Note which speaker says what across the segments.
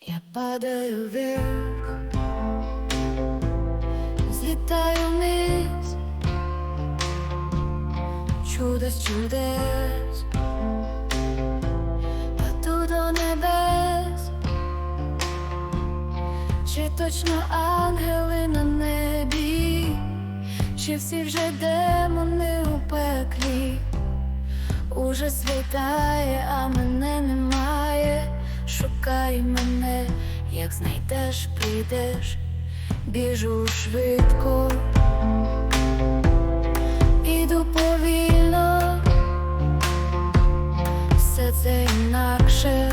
Speaker 1: Я падаю вверх, злітаю вниз, чудо з чудес, паду до небес, чи точно ангели на небі, чи всі вже демони у пеклі, уже світає, а мене немає. Знайдеш, прийдеш, біжу швидко, іду повільно, все це інакше.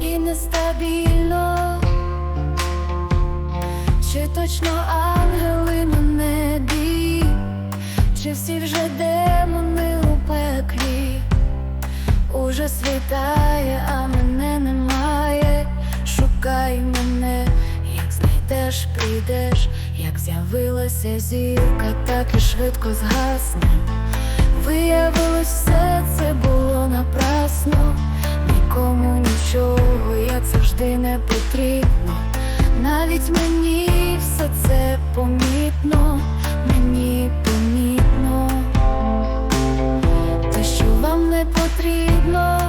Speaker 1: І нестабільно, чи точно ангели на небі, чи всі вже демони у пеклі. Уже світає, а мене немає. теж прийдеш, як з'явилася зірка, так і швидко згасне. Виявилось, все це було напрасно, нікому нічого, як завжди не потрібно. Навіть мені все це помітно, мені помітно, те, що вам не потрібно.